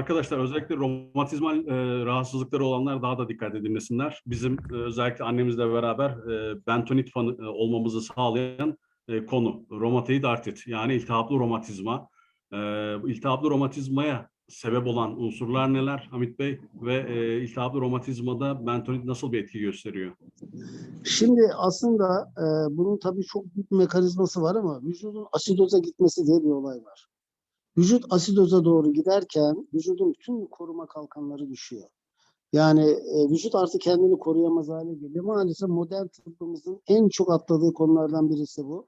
arkadaşlar özellikle romatizmal e, rahatsızlıkları olanlar daha da dikkat edilmesinler. Bizim e, özellikle annemizle beraber e, bentonit fanı, e, olmamızı sağlayan e, konu romatoid artrit yani iltihaplı romatizma. E, iltihaplı romatizmaya sebep olan unsurlar neler Hamit Bey ve e, iltihaplı romatizmada bentonit nasıl bir etki gösteriyor? Şimdi aslında e, bunun tabii çok büyük mekanizması var ama vücudun asidoza gitmesi diye bir olay var. Vücut asidoza doğru giderken vücudun bütün koruma kalkanları düşüyor. Yani e, vücut artık kendini koruyamaz hale geliyor. Maalesef modern tıbbımızın en çok atladığı konulardan birisi bu.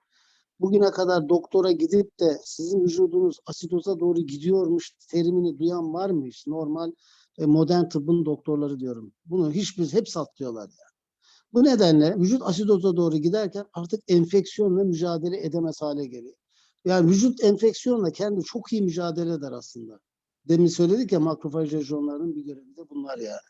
Bugüne kadar doktora gidip de sizin vücudunuz asidoza doğru gidiyormuş terimini duyan var mı hiç? Normal e, modern tıbbın doktorları diyorum. Bunu hiçbir hep saklıyorlar yani. Bu nedenle vücut asidoza doğru giderken artık enfeksiyonla mücadele edemez hale geliyor. Yani vücut enfeksiyonla kendi çok iyi mücadele eder aslında. Demin söyledik ya makrofaj lejyonlarının bir görevi de bunlar yani.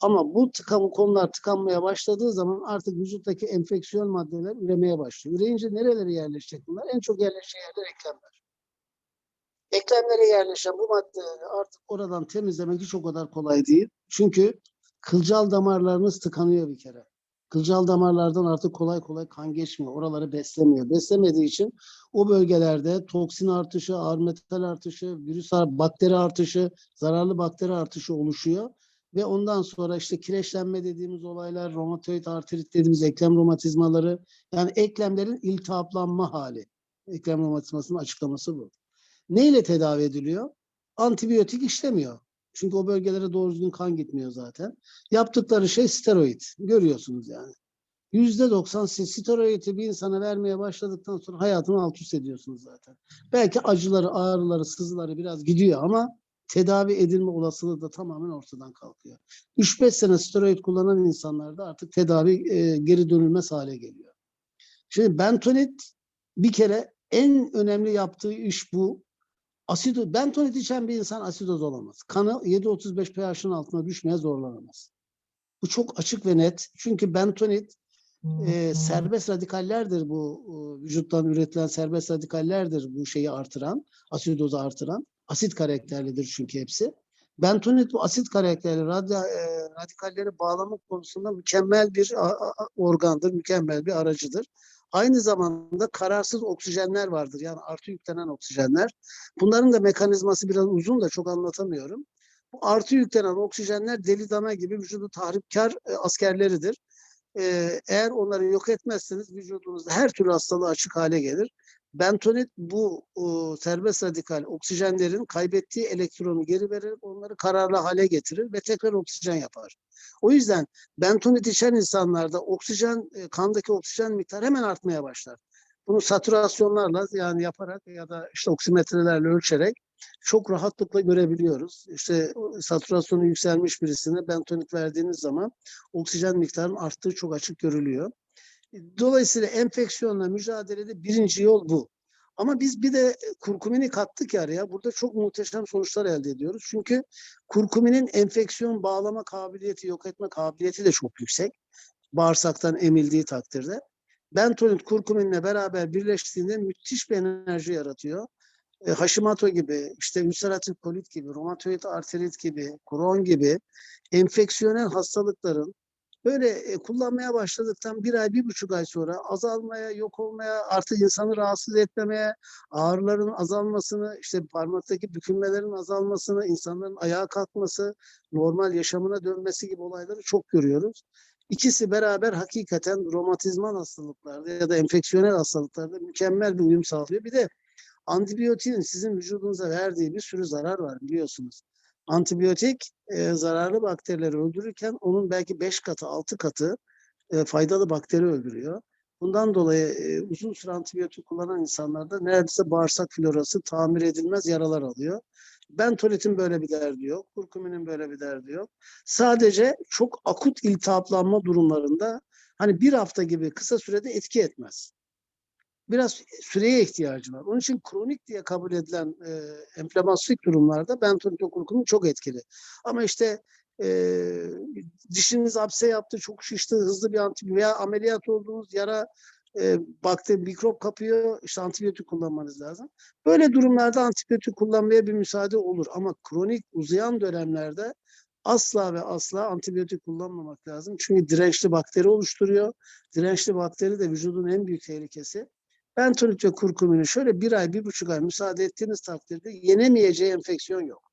Ama bu tıkan, konular tıkanmaya başladığı zaman artık vücuttaki enfeksiyon maddeler üremeye başlıyor. Üreyince nerelere yerleşecek bunlar? En çok yerleşeceği yerler eklemler. Eklemlere yerleşen bu maddeleri artık oradan temizlemek hiç o kadar kolay değil. Çünkü kılcal damarlarınız tıkanıyor bir kere. Kılcal damarlardan artık kolay kolay kan geçmiyor. Oraları beslemiyor. Beslemediği için o bölgelerde toksin artışı, ağır metal artışı, virüs, bakteri artışı, zararlı bakteri artışı oluşuyor. Ve ondan sonra işte kireçlenme dediğimiz olaylar, romatoid artrit dediğimiz eklem romatizmaları, yani eklemlerin iltihaplanma hali. Eklem romatizmasının açıklaması bu. Neyle tedavi ediliyor? Antibiyotik işlemiyor. Çünkü o bölgelere doğru düzgün kan gitmiyor zaten. Yaptıkları şey steroid. Görüyorsunuz yani. Yüzde doksan steroidi bir insana vermeye başladıktan sonra hayatını alt üst ediyorsunuz zaten. Belki acıları, ağrıları, sızıları biraz gidiyor ama tedavi edilme olasılığı da tamamen ortadan kalkıyor. 3-5 sene steroid kullanan insanlarda artık tedavi e, geri dönülmez hale geliyor. Şimdi bentonit bir kere en önemli yaptığı iş bu. Asido, bentonit içen bir insan asidoz olamaz. Kanı 7.35 pH'ın altına düşmeye zorlanamaz. Bu çok açık ve net. Çünkü bentonit e, serbest radikallerdir bu e, vücuttan üretilen serbest radikallerdir bu şeyi artıran, asidozu artıran. Asit karakterlidir çünkü hepsi. Bentonit bu asit karakterli radya, e, radikalleri bağlamak konusunda mükemmel bir organdır, mükemmel bir aracıdır. Aynı zamanda kararsız oksijenler vardır. Yani artı yüklenen oksijenler. Bunların da mekanizması biraz uzun da çok anlatamıyorum. Bu artı yüklenen oksijenler deli dana gibi vücudu tahripkar e, askerleridir. Ee, eğer onları yok etmezseniz vücudunuzda her türlü hastalığı açık hale gelir. Bentonit bu o, serbest radikal oksijenlerin kaybettiği elektronu geri verir, onları kararlı hale getirir ve tekrar oksijen yapar. O yüzden bentonit içen insanlarda oksijen, e, kandaki oksijen miktarı hemen artmaya başlar. Bunu satürasyonlarla yani yaparak ya da işte oksimetrelerle ölçerek çok rahatlıkla görebiliyoruz. İşte satürasyonu yükselmiş birisine bentonit verdiğiniz zaman oksijen miktarının arttığı çok açık görülüyor. Dolayısıyla enfeksiyonla mücadelede birinci yol bu. Ama biz bir de kurkumini kattık ya araya. Burada çok muhteşem sonuçlar elde ediyoruz. Çünkü kurkuminin enfeksiyon bağlama kabiliyeti, yok etme kabiliyeti de çok yüksek. Bağırsaktan emildiği takdirde. Bentonit kurkuminle beraber birleştiğinde müthiş bir enerji yaratıyor. E, Hashimoto gibi, işte ülseratif kolit gibi, romatoid arterit gibi, Crohn gibi enfeksiyonel hastalıkların böyle e, kullanmaya başladıktan bir ay, bir buçuk ay sonra azalmaya, yok olmaya, artık insanı rahatsız etmemeye, ağrıların azalmasını, işte parmaktaki bükülmelerin azalmasını, insanların ayağa kalkması, normal yaşamına dönmesi gibi olayları çok görüyoruz. İkisi beraber hakikaten romatizmal hastalıklarda ya da enfeksiyonel hastalıklarda mükemmel bir uyum sağlıyor. Bir de antibiyotiğin sizin vücudunuza verdiği bir sürü zarar var biliyorsunuz. Antibiyotik e, zararlı bakterileri öldürürken onun belki 5 katı, 6 katı e, faydalı bakteri öldürüyor. Bundan dolayı e, uzun süre antibiyotik kullanan insanlarda neredeyse bağırsak florası tamir edilmez yaralar alıyor. Bentonitin böyle bir derdi yok. Kurkuminin böyle bir derdi yok. Sadece çok akut iltihaplanma durumlarında hani bir hafta gibi kısa sürede etki etmez. Biraz süreye ihtiyacı var. Onun için kronik diye kabul edilen e, enflamasyonist durumlarda bentonit kurkumin çok etkili. Ama işte e, dişiniz apse yaptı, çok şişti, hızlı bir antibiyotik veya ameliyat olduğunuz yara e, bakteri, mikrop kapıyor, işte antibiyotik kullanmanız lazım. Böyle durumlarda antibiyotik kullanmaya bir müsaade olur ama kronik uzayan dönemlerde asla ve asla antibiyotik kullanmamak lazım. Çünkü dirençli bakteri oluşturuyor. Dirençli bakteri de vücudun en büyük tehlikesi. Bentonit ve kurkumini şöyle bir ay, bir buçuk ay müsaade ettiğiniz takdirde yenemeyeceği enfeksiyon yok.